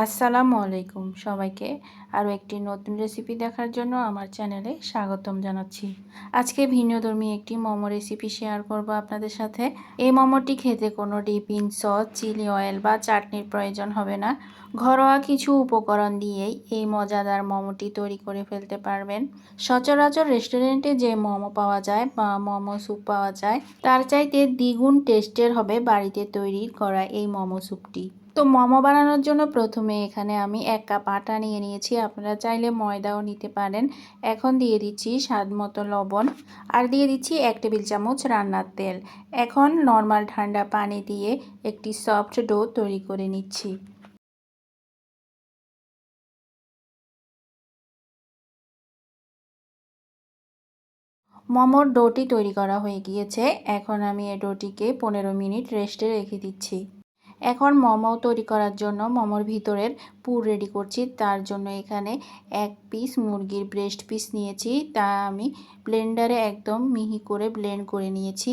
আসসালামু আলাইকুম সবাইকে। আরও একটি নতুন রেসিপি দেখার জন্য আমার চ্যানেলে স্বাগতম জানাচ্ছি। আজকে ভিন্নধর্মী একটি মোমো রেসিপি শেয়ার করব আপনাদের সাথে। এই মোমোটি খেতে কোনো ডিপিং সস চিলি অয়েল বা চাটনির প্রয়োজন হবে না। ঘরোয়া কিছু উপকরণ দিয়েই এই মজাদার মোমোটি তৈরি করে ফেলতে পারবেন। সচরাচর রেস্টুরেন্টে যে মোমো পাওয়া যায় বা মোমো স্যুপ পাওয়া যায়, তার চাইতে দ্বিগুণ টেস্টের হবে বাড়িতে তৈরি করা এই মোমো স্যুপটি তো মোমো বানানোর জন্য প্রথমে এখানে আমি এক কাপ আটা নিয়ে নিয়েছি। আপনারা চাইলে ময়দাও নিতে পারেন। এখন দিয়ে দিচ্ছি স্বাদ মতো লবণ। আর দিয়ে দিচ্ছি এক টেবিল চামচ রান্নার তেল। এখন নর্মাল ঠান্ডা পানি দিয়ে একটি সফট ডো তৈরি করে নিচ্ছি। মোমোর ডোটি তৈরি করা হয়ে গিয়েছে। এখন আমি এই ডোটিকে পনেরো মিনিট রেস্টে রেখে দিচ্ছি। এখন মোমো তৈরি করার জন্য মোমোর ভিতরের পুর রেডি করছি। তার জন্য এখানে এক পিস মুরগির ব্রেস্ট পিস নিয়েছি। তা আমি ব্লেন্ডারে একদম মিহি করে ব্লেন্ড করে নিয়েছি।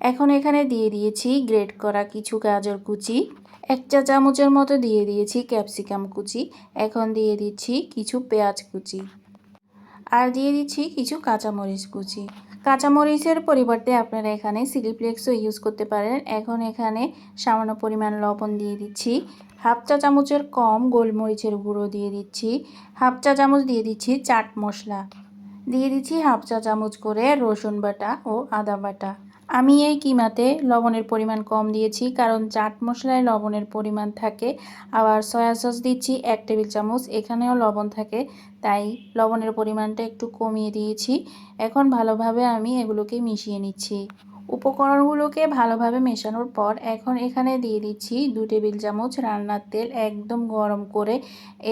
এখন এখানে দিয়ে দিয়েছি গ্রেট করা কিছু গাজর কুচি, এক চা চামচের মতো দিয়ে দিয়েছি ক্যাপসিকাম কুচি, এখন দিয়ে দিচ্ছি কিছু পেঁয়াজ কুচি, আর দিয়ে দিচ্ছি কিছু কাঁচামরিচ কুচি। কাঁচামরিচের পরিবর্তে আপনারা এখানে সিলিপ্লেক্সও ইউজ করতে পারেন। এখন এখানে সামান্য পরিমাণ লবণ দিয়ে দিচ্ছি। হাফ চা চামচের কম গোলমরিচের গুঁড়ো দিয়ে দিচ্ছি। হাফ চা চামচ দিয়ে দিচ্ছি চাট মশলা। দিয়ে দিচ্ছি হাফ চা চামচ করে রসুন বাটা ও আদা বাটা। আমি এই কিমাতে লবণের পরিমাণ কম দিয়েছি, কারণ চাট মশলায় লবণের পরিমাণ থাকে। আবার সয়া সস দিচ্ছি এক টেবিল চামচ, এখানেও লবণ থাকে, তাই লবণের পরিমাণটা একটু কমিয়ে দিয়েছি। এখন ভালোভাবে আমি এগুলোকে মিশিয়ে নিচ্ছি। উপকরণগুলোকে ভালোভাবে মেশানোর পর এখন এখানে দিয়ে দিচ্ছি দু টেবিল চামচ রান্নার তেল একদম গরম করে।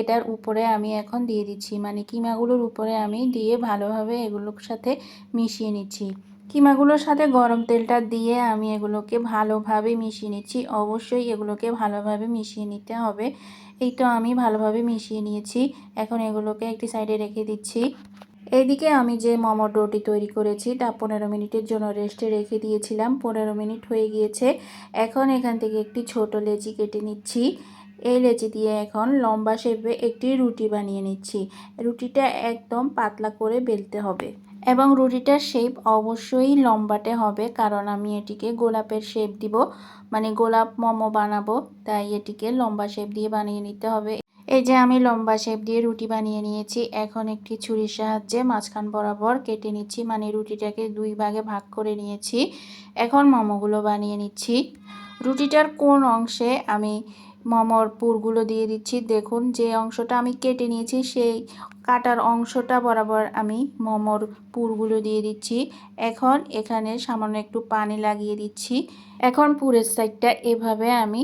এটার উপরে আমি এখন দিয়ে দিচ্ছি মানে কিমাগুলোর উপরে আমি দিয়ে ভালোভাবে এগুলোর সাথে মিশিয়ে নিচ্ছি। কিমাগুলোর সাথে গরম তেলটা দিয়ে আমি এগুলোকে ভালোভাবে মিশিয়ে নিচ্ছি। অবশ্যই এগুলোকে ভালোভাবে মিশিয়ে নিতে হবে। এই তো আমি ভালোভাবে মিশিয়ে নিয়েছি। এখন এগুলোকে একটি সাইডে রেখে দিচ্ছি। এইদিকে আমি যে মোমো ডোটি তৈরি করেছি, তা পনেরো মিনিটের জন্য রেস্টে রেখে দিয়েছিলাম। পনেরো মিনিট হয়ে গিয়েছে। এখন এখান থেকে একটি ছোট লেচি কেটে নিচ্ছি। এই লেচি দিয়ে এখন লম্বা শেপে একটি রুটি বানিয়ে নিচ্ছি। রুটিটা একদম পাতলা করে বেলতে হবে। এবং রুটিটার শেপ অবশ্যই লম্বাটে হবে, কারণ আমি এটিকে গোলাপের শেপ দিব। মানে গোলাপ মোমো বানাবো, তাই এটিকে লম্বা শেপ দিয়ে বানিয়ে নিতে হবে। এই যে আমি লম্বা শেপ দিয়ে রুটি বানিয়ে নিয়েছি, এখন একটি ছুরির সাহায্যে মাঝখান বরাবর কেটে নিচ্ছি মানে রুটিটাকে দুই ভাগে ভাগ করে নিয়েছি। এখন মোমোগুলো বানিয়ে নিচ্ছি। রুটিটার কোন অংশে আমি মোমোর পুরগুলো দিয়ে দিচ্ছি। দেখুন যে অংশটা আমি কেটে নিয়েছি, সেই কাটার অংশটা বরাবর আমি মোমোর পুরগুলো দিয়ে দিচ্ছি। এখন এখানে সামান্য একটু পানি লাগিয়ে দিচ্ছি। এখন পুরের সাইডটা এভাবে আমি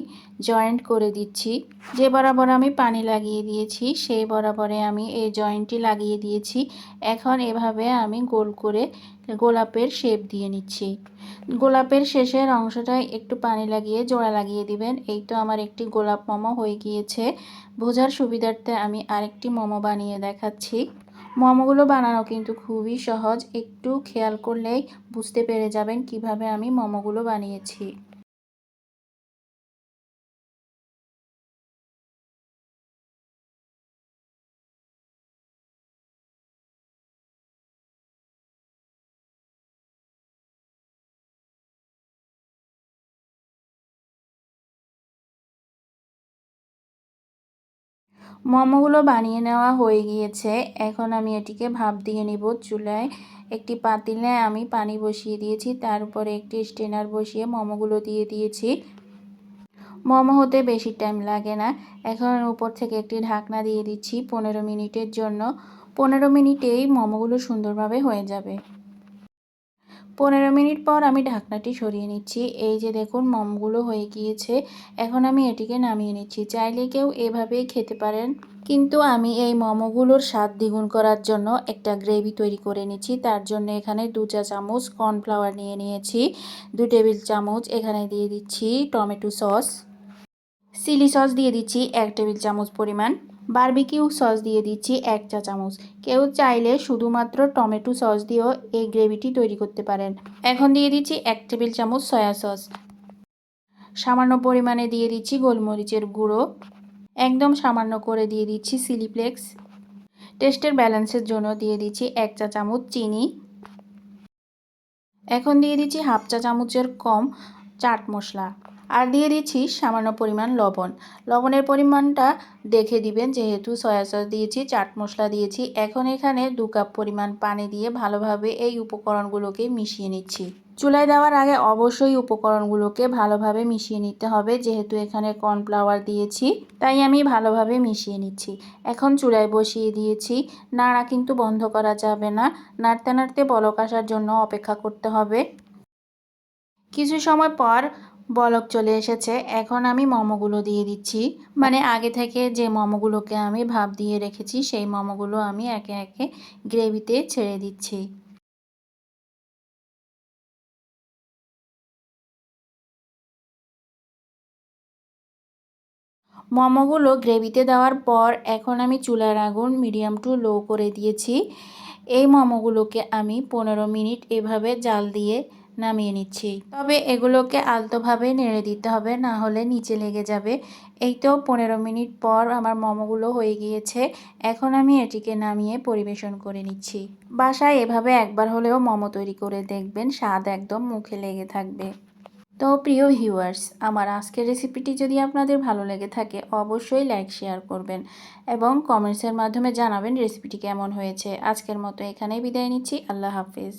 জয়েন্ট করে দিচ্ছি। যে বরাবর আমি পানি লাগিয়ে দিয়েছি, সেই বরাবরে আমি এই জয়েন্টটি লাগিয়ে দিয়েছি। এখন এভাবে আমি গোল করে গোলাপের শেপ দিয়ে নিচ্ছি। গোলাপের শেষের অংশটায় একটু পানি লাগিয়ে জোড়া লাগিয়ে দিবেন। এই তো আমার একটি গোলাপ মোমো হয়ে গিয়েছে। বোঝার সুবিধার্থে আমি আরেকটি মোমো বানিয়ে দেখাচ্ছি। মোমোগুলো বানানো কিন্তু খুবই সহজ। একটু খেয়াল করলেই বুঝতে পেরে যাবেন কীভাবে আমি মোমোগুলো বানিয়েছি। মোমোগুলো বানিয়ে নেওয়া হয়ে গিয়েছে। এখন আমি এটিকে ভাপ দিয়ে নিব। চুলায় একটি পাতিলে আমি পানি বসিয়ে দিয়েছি। তার উপরে একটি স্টেনার বসিয়ে মোমোগুলো দিয়ে দিয়েছি। মোমো হতে বেশি টাইম লাগে না। এখন উপর থেকে একটি ঢাকনা দিয়ে দিচ্ছি পনেরো মিনিটের জন্য। পনেরো মিনিটেই মোমোগুলো সুন্দরভাবে হয়ে যাবে। পনেরো মিনিট পর আমি ঢাকনাটি সরিয়ে নিচ্ছি। এই যে দেখুন, মমগুলো হয়ে গিয়েছে। এখন আমি এটিকে নামিয়ে নিচ্ছি। চাইলে কেউ এভাবেই খেতে পারেন। কিন্তু আমি এই মোমোগুলোর স্বাদ দ্বিগুণ করার জন্য একটা গ্রেভি তৈরি করে নিচ্ছি। তার জন্য এখানে দু চা চামচ কর্নফ্লাওয়ার নিয়ে নিয়েছি। দু টেবিল চামচ এখানে দিয়ে দিচ্ছি টমেটো সস। চিলি সস দিয়ে দিচ্ছি এক টেবিল চামচ পরিমাণ। বারবিকিউ সস দিয়ে দিচ্ছি এক চা চামচ। কেউ চাইলে শুধুমাত্র টমেটো সস দিয়েও এই গ্রেভিটি তৈরি করতে পারেন। এখন দিয়ে দিচ্ছি এক টেবিল চামচ সয়া সস। সামান্য পরিমাণে দিয়ে দিচ্ছি গোলমরিচের গুঁড়ো। একদম সামান্য করে দিয়ে দিচ্ছি সিলিপ্লেক্স টেস্টের ব্যালেন্সের জন্য দিয়ে দিচ্ছি এক চা চামচ চিনি। এখন দিয়ে দিচ্ছি হাফ চা চামচের কম চাট মশলা। আর দিয়ে দিচ্ছি সামান্য পরিমাণ লবণ। লবণের পরিমাণটা দেখে দিবেন, যেহেতু সয়া সস দিয়েছি, চাট মশলা দিয়েছি। এখন এখানে দু কাপ পরিমাণ পানি দিয়ে ভালোভাবে এই উপকরণগুলোকে মিশিয়ে নিচ্ছি। চুলায় দেওয়ার আগে অবশ্যই উপকরণগুলোকে ভালোভাবে মিশিয়ে নিতে হবে, যেহেতু এখানে কর্নফ্লাওয়ার দিয়েছি, তাই আমি ভালোভাবে মিশিয়ে নিচ্ছি। এখন চুলায় বসিয়ে দিয়েছি। নাড়া কিন্তু বন্ধ করা যাবে না। নাড়তে নাড়তে বলক আসার জন্য অপেক্ষা করতে হবে। কিছু সময় পর বলক চলে এসেছে। এখন আমি মোমোগুলো দিয়ে দিচ্ছি। মানে আগে থেকে যে মোমোগুলোকে আমি ভাপ দিয়ে রেখেছি, সেই মোমোগুলো আমি একে একে গ্রেভিতে ছেড়ে দিচ্ছি। মোমোগুলো গ্রেভিতে দেওয়ার পর এখন আমি চুলার আগুন মিডিয়াম টু লো করে দিয়েছি। এই মোমোগুলোকে আমি পনেরো মিনিট এভাবে জাল দিয়ে নামিয়ে নিচ্ছি। তবে এগুলোকে আলতোভাবে নেড়ে দিতে হবে, না হলে নিচে লেগে যাবে। এই তো পনেরো মিনিট পর আমার মোমোগুলো হয়ে গিয়েছে। এখন আমি এটিকে নামিয়ে পরিবেশন করে নিচ্ছি। বাসায় এভাবে একবার হলেও মোমো তৈরি করে দেখবেন, স্বাদ একদম মুখে লেগে থাকবে। তো প্রিয় ভিউয়ার্স, আমার আজকের রেসিপিটি যদি আপনাদের ভালো লেগে থাকে, অবশ্যই লাইক, শেয়ার করবেন এবং কমেন্টসের মাধ্যমে জানাবেন রেসিপিটি কেমন হয়েছে। আজকের মতো এখানেই বিদায় নিচ্ছি। আল্লাহ হাফিজ।